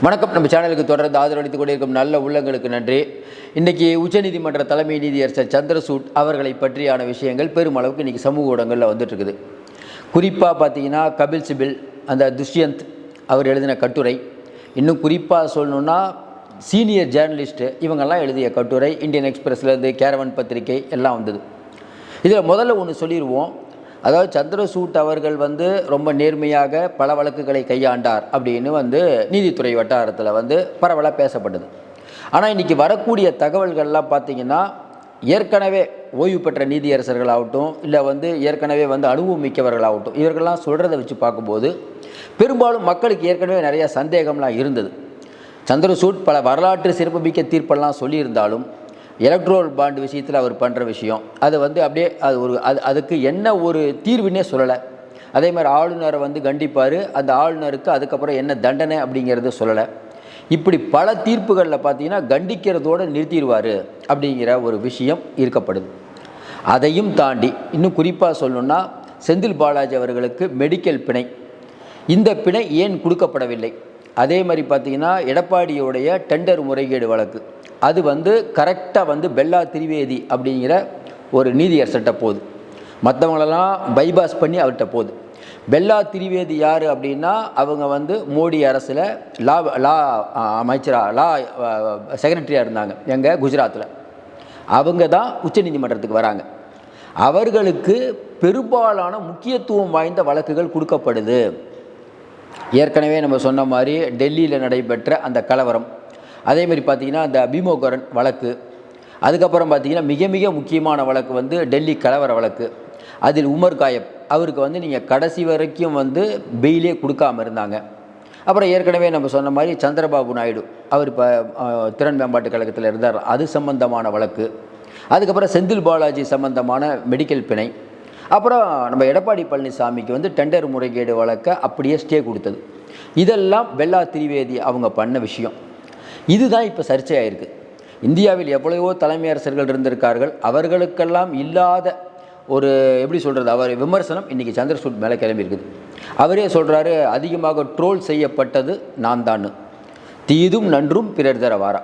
வணக்கம். நம்ம சேனலுக்கு தொடர்ந்து ஆதரவளித்துக் கொண்டிருக்கும் நல்ல உள்ளங்களுக்கு நன்றி. இன்றைக்கி உச்சநீதிமன்ற தலைமை நீதியரசர் சந்திரசூட் அவர்களை பற்றியான விஷயங்கள் பெருமளவுக்கு இன்றைக்கி சமூக ஊடகங்களில் வந்துட்டுருக்குது. குறிப்பாக பார்த்தீங்கன்னா கபில் சிபில் அந்த துஷ்யந்த் அவர் எழுதின கட்டுரை. இன்னும் குறிப்பாக சொல்லணுன்னா சீனியர் ஜேர்னலிஸ்ட்டு இவங்கெல்லாம் எழுதிய கட்டுரை இந்தியன் எக்ஸ்பிரஸ்லேருந்து கேரவன் பத்திரிகை எல்லாம் வந்தது. இதில் முதல்ல ஒன்று சொல்லிடுவோம் அதாவது சந்திரசூட் அவர்கள் வந்து ரொம்ப நேர்மையாக பல வழக்குகளை கையாண்டார் அப்படின்னு வந்து நீதித்துறை வட்டாரத்தில் வந்து பரவலாக பேசப்பட்டது. ஆனால் இன்றைக்கி வரக்கூடிய தகவல்கள்லாம் பார்த்திங்கன்னா ஏற்கனவே ஓய்வு பெற்ற நீதியரசர்களாகட்டும் இல்லை வந்து ஏற்கனவே வந்து அனுபவம் மிக்கவர்களாகட்டும் இவர்கள்லாம் சொல்கிறத வச்சு பார்க்கும்போது பெரும்பாலும் மக்களுக்கு ஏற்கனவே நிறைய சந்தேகம்லாம் இருந்தது. சந்திரசூட் பல வரலாற்று சிறப்புமிக்க தீர்ப்பெல்லாம் சொல்லியிருந்தாலும் எலக்ட்ரோல் பாண்ட் விஷயத்தில் அவர் பண்ணுற விஷயம். அது வந்து அப்படியே அது ஒரு அது அதுக்கு என்ன ஒரு தீர்வுன்னே சொல்லலை. அதே மாதிரி ஆளுநரை வந்து கண்டிப்பார். அந்த ஆளுநருக்கு அதுக்கப்புறம் என்ன தண்டனை அப்படிங்கிறத சொல்லலை. இப்படி பல தீர்ப்புகளில் பார்த்தீங்கன்னா கண்டிக்கிறதோடு நிறுத்திடுவார் அப்படிங்கிற ஒரு விஷயம் இருக்கப்படுது அதையும் தாண்டி இன்னும் குறிப்பாக சொல்லணுன்னா செந்தில் பாலாஜி அவர்களுக்கு மெடிக்கல் பிணை. இந்த பிணை ஏன் கொடுக்கப்படவில்லை? அதே மாதிரி பார்த்தீங்கன்னா எடப்பாடியோடைய டெண்டர் முறைகேடு வழக்கு. அது வந்து கரெக்டாக வந்து பெல்லா திரிவேதி அப்படிங்கிற ஒரு நீதியரசர்கிட்ட போகுது. மற்றவங்களெல்லாம் பைபாஸ் பண்ணி அவர்கிட்ட போகுது. பெல்லா திரிவேதி யார் அப்படின்னா அவங்க வந்து மோடி அரசில் லா லா அமைச்சராக லா செக்ரட்டரியாக இருந்தாங்க எங்கள் குஜராத்தில் அவங்க தான் உச்சநீதிமன்றத்துக்கு வராங்க. அவர்களுக்கு பெரும்பாலான முக்கியத்துவம் வாய்ந்த வழக்குகள் கொடுக்கப்படுது. ஏற்கனவே நம்ம சொன்ன மாதிரி டெல்லியில் நடைபெற்ற அந்த கலவரம். அதேமாதிரி பார்த்திங்கன்னா அந்த பீமோகரன் வழக்கு. அதுக்கப்புறம் பார்த்திங்கன்னா மிக மிக முக்கியமான வழக்கு வந்து டெல்லி கலவர வழக்கு. அதில் உமர் காயப் அவருக்கு வந்து நீங்கள் கடைசி வரைக்கும் வந்து பெயிலே கொடுக்காம இருந்தாங்க. அப்புறம் ஏற்கனவே நம்ம சொன்ன மாதிரி சந்திரபாபு நாயுடு அவர் இப்போ திறன் மேம்பாட்டு கழகத்தில் இருந்தார். அது சம்பந்தமான வழக்கு. அதுக்கப்புறம் செந்தில் பாலாஜி சம்பந்தமான மெடிக்கல் பிணை. அப்புறம் நம்ம எடப்பாடி பழனிசாமிக்கு வந்து டெண்டர் முறைகேடு வழக்கை அப்படியே ஸ்டே கொடுத்தது. இதெல்லாம் வெள்ளா திரிவேதி அவங்க பண்ண விஷயம். இதுதான் இப்போ சர்ச்சையாயிருக்கு. இந்தியாவில் எவ்வளவோ தலைமை அரசர்கள் இருந்திருக்கார்கள். அவர்களுக்கெல்லாம் இல்லாத ஒரு எப்படி சொல்கிறது அவர் விமர்சனம் இன்றைக்கி சந்திரசூட் மேலே கிளம்பியிருக்குது அவரே சொல்கிறாரு அதிகமாக ட்ரோல் செய்யப்பட்டது நான் தான் தீதும் நன்றும் பிறர் தர வாரா.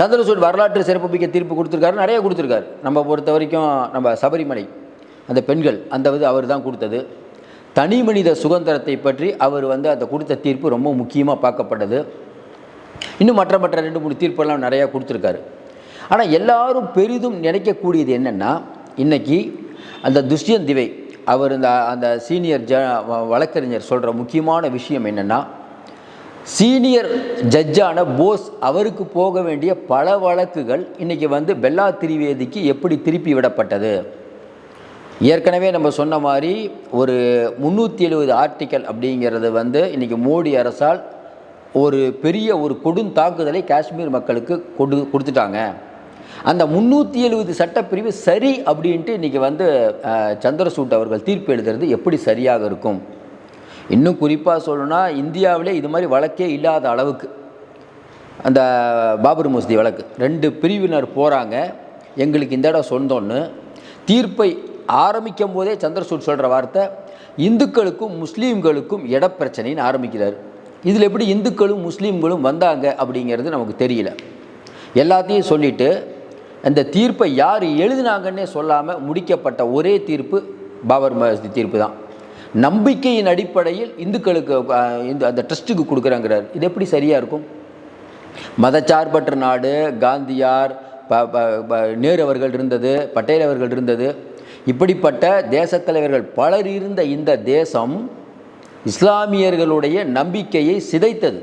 சந்திரசூட் வரலாற்று சிறப்புமிக்க தீர்ப்பு கொடுத்துருக்காரு நிறைய கொடுத்துருக்காரு. நம்ம பொறுத்த வரைக்கும் நம்ம சபரிமலை அந்த பெண்கள் அந்த இது அவர் தான் கொடுத்தது. தனி மனித சுதந்திரத்தை பற்றி அவர் வந்து அந்த கொடுத்த தீர்ப்பு ரொம்ப முக்கியமாக பார்க்கப்பட்டது. இன்னும் மற்ற மற்ற ரெண்டு மூணு தீர்ப்பெல்லாம் நிறையா கொடுத்துருக்காரு. ஆனால் எல்லாரும் பெரிதும் நினைக்கக்கூடியது என்னென்னா இன்றைக்கி அந்த துஷ்யந்த் திவை அவர் இந்த அந்த சீனியர் ஜ வழக்கறிஞர் சொல்கிற முக்கியமான விஷயம் என்னென்னா சீனியர் ஜட்ஜான போஸ் அவருக்கு போக வேண்டிய பல வழக்குகள் இன்றைக்கி வந்து பெல்லா திரிவேதிக்கு எப்படி திருப்பி விடப்பட்டது. ஏற்கனவே நம்ம சொன்ன மாதிரி ஒரு முந்நூற்றி எழுபது ஆர்டிக்கல் அப்படிங்கிறது வந்து இன்றைக்கி மோடி அரசால் ஒரு பெரிய ஒரு கொடுந்தாக்குதலை காஷ்மீர் மக்களுக்கு கொடு கொடுத்துட்டாங்க. அந்த முந்நூற்றி எழுபது சட்டப்பிரிவு சரி அப்படின்ட்டு இன்றைக்கி வந்து சந்திரசூட் அவர்கள் தீர்ப்பு எழுதுறது எப்படி சரியாக இருக்கும்? இன்னும் குறிப்பாக சொல்லணும்னா இந்தியாவிலே இது மாதிரி வழக்கே இல்லாத அளவுக்கு அந்த பாபர் மசூதி வழக்கு ரெண்டு பிரிவினர் போகிறாங்க எங்களுக்கு இந்த இடம் சொந்தோன்னு தீர்ப்பை ஆரம்பிக்கும் போதே சந்திரசூட் சொல்கிற வார்த்தை இந்துக்களுக்கும் முஸ்லீம்களுக்கும் இடப்பிரச்சனைன்னு ஆரம்பிக்கிறார். இதில் எப்படி இந்துக்களும் முஸ்லீம்களும் வந்தாங்க அப்படிங்கிறது நமக்கு தெரியல. எல்லாத்தையும் சொல்லிவிட்டு அந்த தீர்ப்பை யார் எழுதினாங்கன்னே சொல்லாமல் முடிக்கப்பட்ட ஒரே தீர்ப்பு பாபர் மசதி தீர்ப்பு தான். நம்பிக்கையின் அடிப்படையில் இந்துக்களுக்கு இந்த அந்த ட்ரஸ்ட்டுக்கு கொடுக்குறாங்கிறார். இது எப்படி சரியாக இருக்கும்? மதச்சார்பற்ற நாடு காந்தியார் நேரு அவர்கள் இருந்தது பட்டேல் அவர்கள் இருந்தது இப்படிப்பட்ட தேசத்தலைவர்கள் பலர் இருந்த இந்த தேசம் இஸ்லாமியர்களுடைய நம்பிக்கையை சிதைத்தது.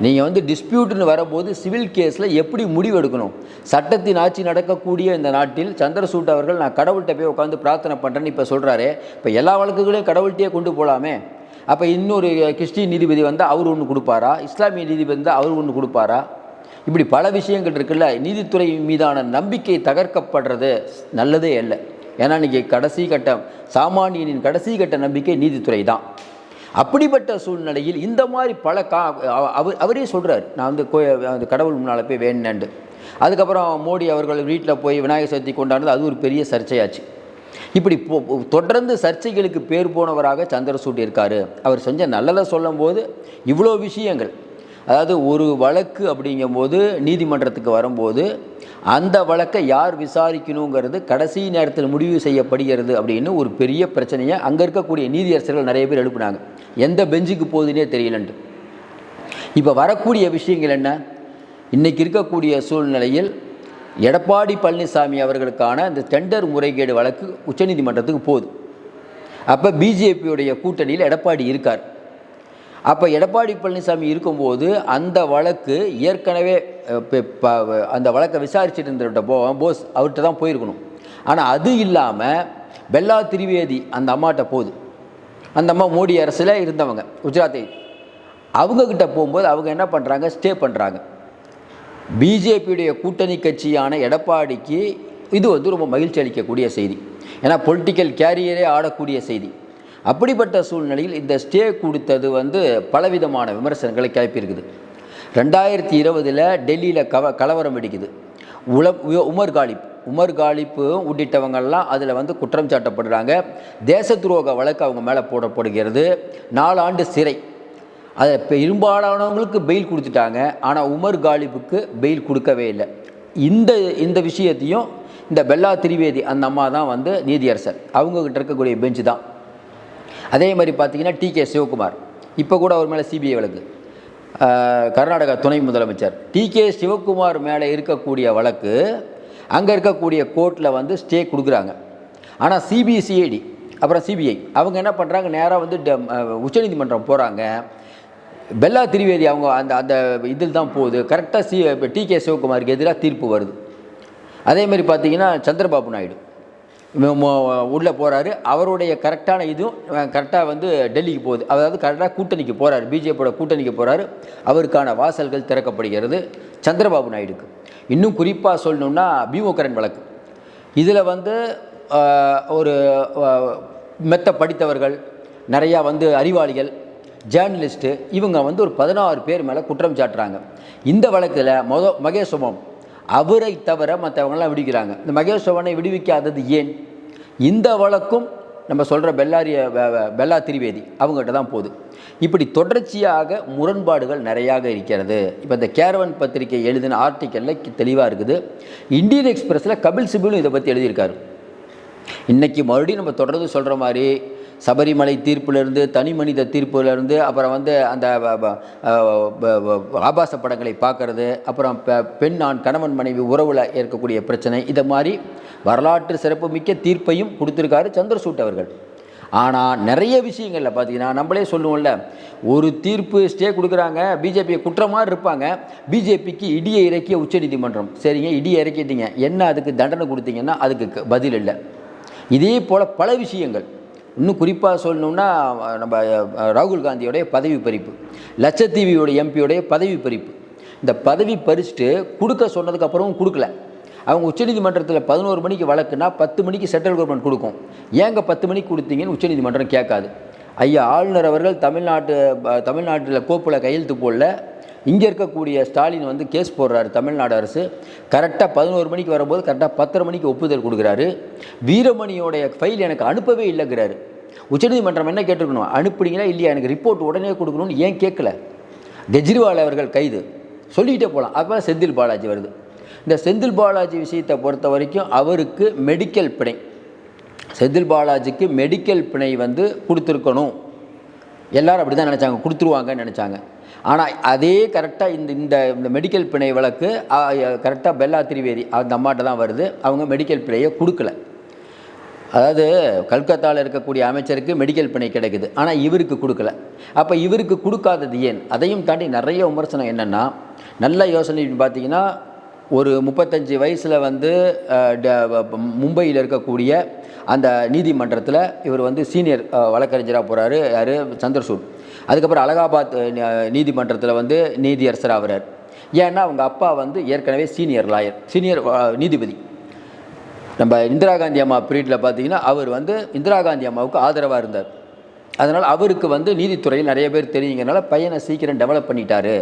நீங்கள் வந்து டிஸ்பியூட்னு வரும்போது சிவில் கேஸில் எப்படி முடிவெடுக்கணும் சட்டத்தின் ஆட்சி நடக்கக்கூடிய இந்த நாட்டில் சந்திரசூட் அவர்கள் நான் கடவுள்கிட்ட போய் உட்காந்து பிரார்த்தனை பண்ணுறேன்னு இப்போ சொல்கிறாரு இப்போ எல்லா வழக்குகளையும் கடவுள்கிட்டயே கொண்டு போகலாமே அப்போ இன்னொரு கிறிஸ்டின் நீதிபதி வந்தால் அவர் ஒன்று கொடுப்பாரா? இஸ்லாமிய நீதிபதி வந்தால் அவர் ஒன்று கொடுப்பாரா? இப்படி பல விஷயங்கள் இருக்குல்ல. நீதித்துறை மீதான நம்பிக்கை தகர்க்கப்படுறது நல்லதே இல்லை ஏன்னா இன்றைக்கி கடைசி கட்டம் சாமானியனின் கடைசி கட்ட நம்பிக்கை நீதித்துறை தான். அப்படிப்பட்ட சூழ்நிலையில் இந்த மாதிரி பல கா அவர் அவரே சொல்கிறார் நான் வந்து கோ அந்த கடவுள் முன்னால் போய் வேணுண்டு அதுக்கப்புறம் மோடி அவர்கள் வீட்டில் போய் விநாயகர் சதுர்த்தி கொண்டாடுறது அது ஒரு பெரிய சர்ச்சையாச்சு. இப்படி தொடர்ந்து சர்ச்சைகளுக்கு பேர் போனவராக சந்திரசூட் இருக்கார். அவர் செஞ்ச நல்லதை சொல்லும்போது இவ்வளோ விஷயங்கள் அதாவது ஒரு வழக்கு அப்படிங்கும்போது நீதிமன்றத்துக்கு வரும்போது அந்த வழக்கை யார் விசாரிக்கணுங்கிறது கடைசி நேரத்தில் முடிவு செய்யப்படுகிறது அப்படின்னு ஒரு பெரிய பிரச்சனையை அங்கே இருக்கக்கூடிய நீதியரசர்கள் நிறைய பேர் எழுப்புனாங்க. எந்த பெஞ்சுக்கு போகுதுன்னே தெரியலன்ட்டு. இப்போ வரக்கூடிய விஷயங்கள் என்ன? இன்றைக்கி இருக்கக்கூடிய சூழ்நிலையில் எடப்பாடி பழனிசாமி அவர்களுக்கான இந்த டெண்டர் முறைகேடு வழக்கு உச்சநீதிமன்றத்துக்கு போகுது. அப்போ பிஜேபியுடைய கூட்டணியில் எடப்பாடி இருக்கார். அப்போ எடப்பாடி பழனிசாமி இருக்கும்போது அந்த வழக்கு ஏற்கனவே அந்த வழக்கை விசாரிச்சுட்டு இருந்த போ போஸ் அவர்கிட்ட தான் போயிருக்கணும். ஆனால் அது இல்லாமல் பெல்லா திரிவேதி அந்த அம்மாட்ட போகுது. அந்த அம்மா மோடி அரசில் இருந்தவங்க குஜராத்தை. அவங்கக்கிட்ட போகும்போது அவங்க என்ன பண்ணுறாங்க ஸ்டே பண்ணுறாங்க பிஜேபியுடைய கூட்டணி கட்சியான எடப்பாடிக்கு இது வந்து ரொம்ப மகிழ்ச்சி அளிக்கக்கூடிய செய்தி. ஏன்னா பொலிட்டிக்கல் கேரியரே ஆடக்கூடிய செய்தி. அப்படிப்பட்ட சூழ்நிலையில் இந்த ஸ்டே கொடுத்தது வந்து பலவிதமான விமர்சனங்களை கிளப்பியிருக்குது. ரெண்டாயிரத்தி இருபதில் டெல்லியில் கவ கலவரம் வெடிக்குது. உல உ- உமர் காலிப் உமர் காலிப்பு உள்ளிட்டவங்கள்லாம் அதில் வந்து குற்றம் சாட்டப்படுறாங்க. தேச துரோக வழக்கு அவங்க மேலே போடப்படுகிறது நாலாண்டு சிறை. அதை இப்போ பெரும்பாலானவங்களுக்கு பெயில் கொடுத்துட்டாங்க. ஆனால் உமர் காலிப்புக்கு பெயில் கொடுக்கவே இல்லை. இந்த இந்த விஷயத்தையும் இந்த பெல்லா திரிவேதி அந்த அம்மா தான் வந்து நீதியரசர். அவங்கக்கிட்ட இருக்கக்கூடிய பெஞ்சு தான். அதே மாதிரி பார்த்தீங்கன்னா டி கே சிவகுமார். இப்போ கூட அவர் மேலே சிபிஐ வழக்கு. கர்நாடகா துணை முதலமைச்சர். டி கே சிவகுமார் மேலே இருக்கக்கூடிய வழக்கு அங்கே இருக்கக்கூடிய கோர்ட்டில் வந்து ஸ்டே கொடுக்குறாங்க. ஆனால் சிபிசிஐடி அப்புறம் சிபிஐ அவங்க என்ன பண்ணுறாங்க நேராக வந்து உச்சநீதிமன்றம் போகிறாங்க பெல்லா திரிவேதி அவங்க அந்த அந்த இதில் தான் போகுது. கரெக்டாக சி டி கே சிவகுமாருக்கு எதிராக தீர்ப்பு வருது. அதே மாதிரி பார்த்தீங்கன்னா சந்திரபாபு நாயுடு. உள்ளே போகிறாரு அவருடைய கரெக்டான இதுவும் கரெக்டாக வந்து டெல்லிக்கு போகுது. அதாவது கரெக்டாக கூட்டணிக்கு போகிறாரு பிஜேபியோட கூட்டணிக்கு போகிறாரு அவருக்கான வாசல்கள் திறக்கப்படுகிறது சந்திரபாபு நாயுடுக்கு. இன்னும் குறிப்பாக சொல்லணும்னா பீமோகரன் வழக்கு. இதில் வந்து ஒரு மெத்த படித்தவர்கள் நிறையா வந்து அறிவாளிகள் ஜேர்னலிஸ்ட்டு இவங்க வந்து ஒரு பதினாறு பேர் மேலே குற்றம் சாட்டுறாங்க. இந்த வழக்கில் மொத மகேஷ் அவரை தவிர மற்றவங்களாம் விடுவிக்கிறாங்க இந்த மகேஷ் விடுவிக்காதது ஏன்? இந்த வழக்கும் நம்ம சொல்கிற பெல்லாரிய வெ- பெல்லா திரிவேதி அவங்ககிட்ட தான் போகுது. இப்படி தொடர்ச்சியாக முரண்பாடுகள் நிறையாக இருக்கிறது. இப்போ இந்த கேரவன் பத்திரிகை எழுதின ஆர்டிக்கலில் தெளிவாக இருக்குது. இந்தியன் எக்ஸ்பிரஸில் கபில் சிபிலும் இதை பற்றி எழுதியிருக்காரு. இன்றைக்கி மறுபடியும் நம்ம தொடர்ந்து சொல்கிற மாதிரி சபரிமலை தீர்ப்பிலிருந்து தனி மனித தீர்ப்பிலிருந்து அப்புறம் வந்து அந்த ஆபாச படங்களை பார்க்கறது அப்புறம் பெண் ஆண் கணவன் மனைவி உறவில் இருக்கக்கூடிய பிரச்சனை இதை மாதிரி வரலாற்று சிறப்புமிக்க தீர்ப்பையும் கொடுத்துருக்காரு சந்திரசூட் அவர்கள். ஆனால் நிறைய விஷயங்களில் பார்த்தீங்கன்னா நம்மளே சொல்லுவோம்ல ஒரு தீர்ப்பு ஸ்டே கொடுக்குறாங்க பிஜேபியை குற்றமாக இருப்பாங்க பிஜேபிக்கு இடியை இறக்கிய உச்சநீதிமன்றம். சரிங்க இடியை இறக்கிட்டீங்க என்ன அதுக்கு தண்டனை கொடுத்தீங்கன்னா அதுக்கு பதில் இல்லை. இதே போல் பல விஷயங்கள். இன்னும் குறிப்பாக சொல்லணும்னா நம்ம ராகுல் காந்தியோடைய பதவி பறிப்பு லட்சத்தீவியோட எம்பியோடைய பதவி பறிப்பு. இந்த பதவி பறிச்சுட்டு கொடுக்க சொன்னதுக்கப்புறமும் கொடுக்கல. அவங்க உச்சநீதிமன்றத்தில் பதினோரு மணிக்கு வழக்குனா பத்து மணிக்கு சென்ட்ரல் கவர்மெண்ட் கொடுக்கும். ஏங்க பத்து மணிக்கு கொடுத்தீங்கன்னு உச்சநீதிமன்றம் கேட்காது. ஐயா ஆளுநர் அவர்கள் தமிழ்நாட்டு தமிழ்நாட்டில் கோப்பில் கையெழுத்து போடல. இங்கே இருக்கக்கூடிய ஸ்டாலின் வந்து கேஸ் போடுறாரு தமிழ்நாடு அரசு. கரெக்டாக பதினோரு மணிக்கு வரும்போது கரெக்டாக பத்தரை மணிக்கு ஒப்புதல் கொடுக்குறாரு. வீரமணியோடைய ஃபைல் எனக்கு அனுப்பவே இல்லைங்கிறாரு. உச்சநீதிமன்றம் என்ன கேட்டிருக்கணும்? அனுப்புனீங்களா இல்லையா? எனக்கு ரிப்போர்ட் உடனே கொடுக்கணும்னு ஏன் கேட்கல? கெஜ்ரிவால் அவர்கள் கைது. சொல்லிக்கிட்டே போகலாம் அப்போ செந்தில் பாலாஜி வருது. இந்த செந்தில் பாலாஜி விஷயத்தை பொறுத்த வரைக்கும் அவருக்கு மெடிக்கல் பிணை. செந்தில் பாலாஜிக்கு மெடிக்கல் பிணை வந்து கொடுத்துருக்கணும். எல்லாரும் அப்படி தான் நினச்சாங்க. கொடுத்துருவாங்கன்னு நினச்சாங்க. ஆனால் அதே கரெக்டாக இந்த இந்த இந்த மெடிக்கல் பிணை வழக்கு கரெக்டாக பெல்லா திரிவேதி அந்த அம்மாட்ட தான் வருது. அவங்க மெடிக்கல் பிணையை கொடுக்கல. அதாவது கல்கத்தாவில் இருக்கக்கூடிய அமைச்சருக்கு மெடிக்கல் பிணை கிடைக்குது. ஆனால் இவருக்கு கொடுக்கல. அப்போ இவருக்கு கொடுக்காதது ஏன்? அதையும் தாண்டி நிறைய விமர்சனம் என்னென்னா நல்ல யோசனை பார்த்தீங்கன்னா ஒரு முப்பத்தஞ்சு வயசில் வந்து ட- மும்பையில் இருக்கக்கூடிய அந்த நீதிமன்றத்தில் இவர் வந்து சீனியர் வழக்கறிஞராக போகிறாரு யார்? சந்திரசூட். அதுக்கப்புறம் அலகாபாத் நீதிமன்றத்தில் வந்து நீதியரசர் ஆகிறார் ஏன்னா அவங்க அப்பா வந்து ஏற்கனவே சீனியர் லாயர் சீனியர் நீதிபதி. நம்ம இந்திரா காந்தி அம்மா பீரியடில் பார்த்தீங்கன்னா அவர் வந்து இந்திரா காந்தி அம்மாவுக்கு ஆதரவாக இருந்தார். அதனால் அவருக்கு வந்து நீதித்துறையில் நிறைய பேர் தெரியுங்கிறனால பையனை சீக்கிரம் டெவலப் பண்ணிட்டாரு.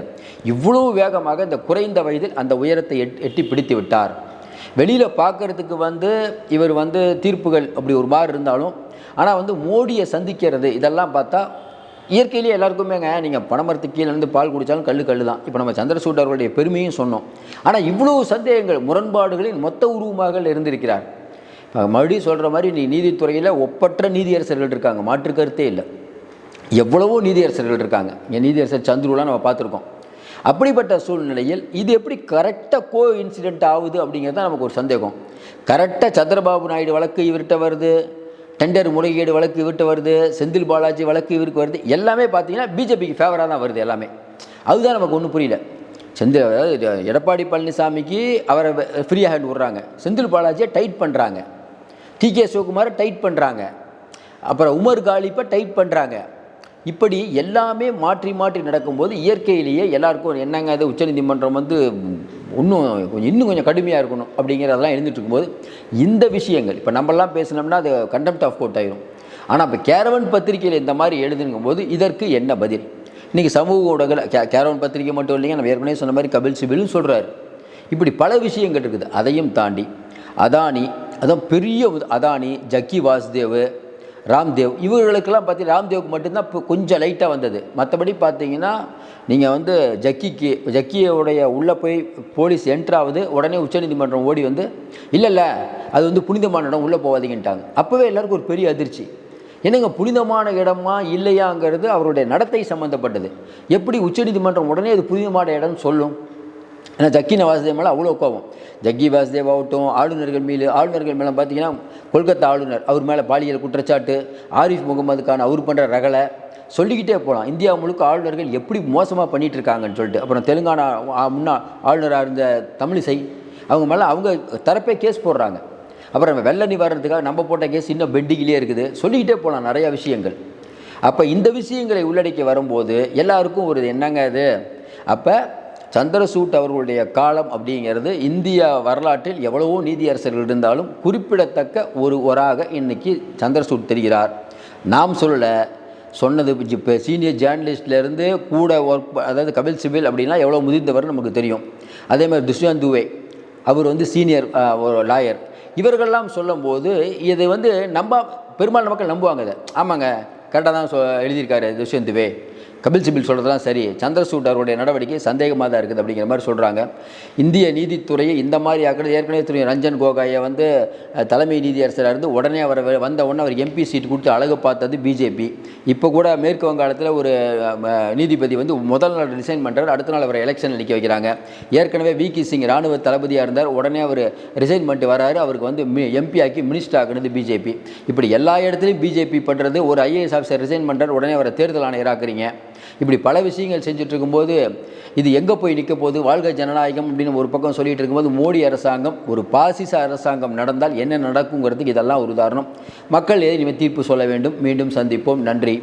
இவ்வளோ வேகமாக இந்த குறைந்த வயதில் அந்த உயரத்தை எட் எட்டி பிடித்து விட்டார். வெளியில் பார்க்கறதுக்கு வந்து இவர் வந்து தீர்ப்புகள் அப்படி ஒரு மாதிரி இருந்தாலும் ஆனால் வந்து மோடியை சந்திக்கிறது இதெல்லாம் பார்த்தா இயற்கையிலேயே எல்லாருக்குமேங்க நீங்கள் பனைமரத்து கீழேருந்து பால் குடித்தாலும் கல் கல் தான் இப்போ நம்ம சந்திரசூட் அவர்களுடைய பெருமையும் சொன்னோம். ஆனால் இவ்வளோ சந்தேகங்கள் முரண்பாடுகளின் மொத்த உருவமாக இருந்திருக்கிறார். இப்போ மறுபடியும் சொல்கிற மாதிரி நீ நீதித்துறையில் ஒப்பற்ற நீதியரசர்கள் இருக்காங்க. மாற்று கருத்தே இல்லை. எவ்வளவோ நீதியரசர்கள் இருக்காங்க. இங்கே நீதியரசர் சந்துருலாம் நம்ம பார்த்துருக்கோம். அப்படிப்பட்ட சூழ்நிலையில் இது எப்படி கரெக்டாக கோ இன்சிடென்ட் ஆகுது அப்படிங்கிறது தான் நமக்கு ஒரு சந்தேகம். கரெக்டாக சந்திரபாபு நாயுடு வழக்கு இவர்கிட்ட வருது. டெண்டர் முறைகேடு வழக்கு இவர்கிட்ட வருது செந்தில் பாலாஜி வழக்கு இவருக்கு வருது எல்லாமே பார்த்தீங்கன்னா பிஜேபிக்கு ஃபேவராக தான் வருது எல்லாமே. அதுதான் நமக்கு ஒன்றும் புரியல. செந்தில் அதாவது எடப்பாடி பழனிசாமிக்கு அவரை ஃப்ரீயாக ஹேண்ட் விடுறாங்க. செந்தில் பாலாஜியை டைட் பண்ணுறாங்க டி கே சிவகுமாரை டைட் பண்ணுறாங்க அப்புறம் உமர் காலிப்பை டைட் பண்ணுறாங்க இப்படி எல்லாமே மாற்றி மாற்றி நடக்கும்போது இயற்கையிலேயே எல்லாருக்கும் என்னங்க அது உச்சநீதிமன்றம் வந்து இன்னும் கொஞ்சம் இன்னும் கொஞ்சம் கடுமையாக இருக்கணும் அப்படிங்கிறதெல்லாம் இருந்துகிட்டு இருக்கும்போது இந்த விஷயங்கள் இப்போ நம்மலாம் பேசினோம்னா அது கண்டெம்ட் ஆஃப் கோர்ட் ஆயிரும். ஆனால் இப்போ கேரவன் பத்திரிகையில் இந்த மாதிரி எழுதுங்கும் போது இதற்கு என்ன பதில்? இன்றைக்கி சமூக ஊடகங்கள் கே கேரவன் பத்திரிகை மட்டும் இல்லைங்க நம்ம ஏற்கனவே சொன்ன மாதிரி கபில் சிபிலும் சொல்கிறாரு இப்படி பல விஷயங்கள் இருக்குது. அதையும் தாண்டி அதானி அதான் பெரிய அதானி ஜக்கி வாசுதேவ் ராம்தேவ். இவர்களுக்கெல்லாம் பார்த்தீங்கன்னா ராம்தேவுக்கு மட்டும்தான் இப்போ கொஞ்சம் லைட்டாக வந்தது. மற்றபடி பார்த்தீங்கன்னா நீங்கள் வந்து ஜக்கிக்கு ஜக்கியோடைய உள்ளே போய் போலீஸ் என்ட்ராவது உடனே உச்சநீதிமன்றம் ஓடி வந்து இல்லை இல்லை அது வந்து புனிதமான இடம் உள்ளே போகாதீங்கன்ட்டாங்க. அப்போவே எல்லாருக்கும் ஒரு பெரிய அதிர்ச்சி. என்னங்க புனிதமான இடமா இல்லையாங்கிறது அவருடைய நடத்தை சம்மந்தப்பட்டது எப்படி உச்சநீதிமன்றம் உடனே அது புனிதமான இடம்னு சொல்லும்? ஏன்னா ஜக்கின வாசுதேவ் மேலே அவ்வளோ கோபம். ஜக்கி வாசுதேவ் ஆகட்டும் ஆளுநர்கள் மீது ஆளுநர்கள் மேலே பார்த்தீங்கன்னா கொல்கத்தா ஆளுநர் அவர் மேலே பாலியல் குற்றச்சாட்டு ஆரிஃப் முகமது கான் அவர் பண்ணுற ரகலை சொல்லிக்கிட்டே போகலாம் இந்தியா முழுக்க ஆளுநர்கள் எப்படி மோசமாக பண்ணிகிட்டு இருக்காங்கன்னு சொல்லிட்டு. அப்புறம் தெலுங்கானா ஆ, முன்னாள் ஆளுநராக இருந்த தமிழிசை அவங்க மேலே அவங்க தரப்பே கேஸ் போடுறாங்க. அப்புறம் வெள்ள நிவாரணத்துக்காக நம்ம போட்ட கேஸ் இன்னும் பெண்டிங்கிலே இருக்குது. சொல்லிக்கிட்டே போகலாம் நிறையா விஷயங்கள். அப்போ இந்த விஷயங்களை உள்ளடக்கி வரும்போது எல்லாருக்கும் ஒரு என்னங்க அது? அப்போ சந்திரசூட் அவர்களுடைய காலம் அப்படிங்கிறது இந்திய வரலாற்றில் எவ்வளவோ நீதியரசர்கள் இருந்தாலும் குறிப்பிடத்தக்க ஒருவராக இன்றைக்கி சந்திரசூட் தெரிகிறார். நாம் சொல்லலை சொன்னது இப்போ சீனியர் ஜேர்னலிஸ்ட்லேருந்து கூட ஒர்க் அதாவது கபில் சிபில் அப்படின்னா எவ்வளோ முதிர்ந்தவர் நமக்கு தெரியும். அதே மாதிரி துஷ்யந்த் துவே அவர் வந்து சீனியர் ஒரு லாயர் இவர்கள்லாம் சொல்லும்போது இது வந்து நம்ப பெரும்பாலான மக்கள் நம்புவாங்க இதை. ஆமாங்க கரெக்டாக தான் சொ எழுதியிருக்காரு துஷ்யந்த் துவே. கபில் சிபில் சொல்கிறதுலாம் சரி. சந்திரசூட் அவருடைய நடவடிக்கை சந்தேகமாக தான் இருக்குது அப்படிங்கிற மாதிரி சொல்கிறாங்க இந்திய நீதித்துறையை இந்த மாதிரி ஆக்கிறது ஏற்கனவே திரு ரஞ்சன் கோகாயை வந்து தலைமை நீதியரசராக இருந்து உடனே அவரை வந்த உடனே அவர் எம்பி சீட் கொடுத்து அழகு பார்த்தது பிஜேபி இப்போ கூட மேற்கு வங்காளத்தில் ஒரு நீதிபதி வந்து முதல் நாள் ரிசைன் பண்ணுறாரு அடுத்த நாள் அவரை எலெக்ஷன் நிற்க வைக்கிறாங்க. ஏற்கனவே வி கி சிங் ராணுவ தளபதியாக இருந்தார். உடனே அவர் ரிசைன் பண்ணிட்டு வராரு. அவருக்கு வந்து எம்பி ஆக்கி மினிஸ்டர் ஆக்குனது பிஜேபி இப்படி எல்லா இடத்துலையும் பிஜேபி பண்ணுறது ஒரு ஐஏஎஸ் ஆஃபீஸர் ரிசைன் பண்ணுறாரு உடனே அவரை தேர்தல் ஆணையராக்குறீங்க இப்படி பல விஷயங்கள் செஞ்சுட்டு இருக்கும்போது இது எங்கே போய் நிற்க போகுது வாழ்க ஜனநாயகம் அப்படின்னு ஒரு பக்கம் சொல்லிட்டு இருக்கும்போது மோடி அரசாங்கம் ஒரு பாசிச அரசாங்கம் நடந்தால் என்ன நடக்குங்கிறதுக்கு இதெல்லாம் ஒரு உதாரணம். மக்கள் இனிமேல் தீர்ப்பு சொல்ல வேண்டும்? மீண்டும் சந்திப்போம். நன்றி.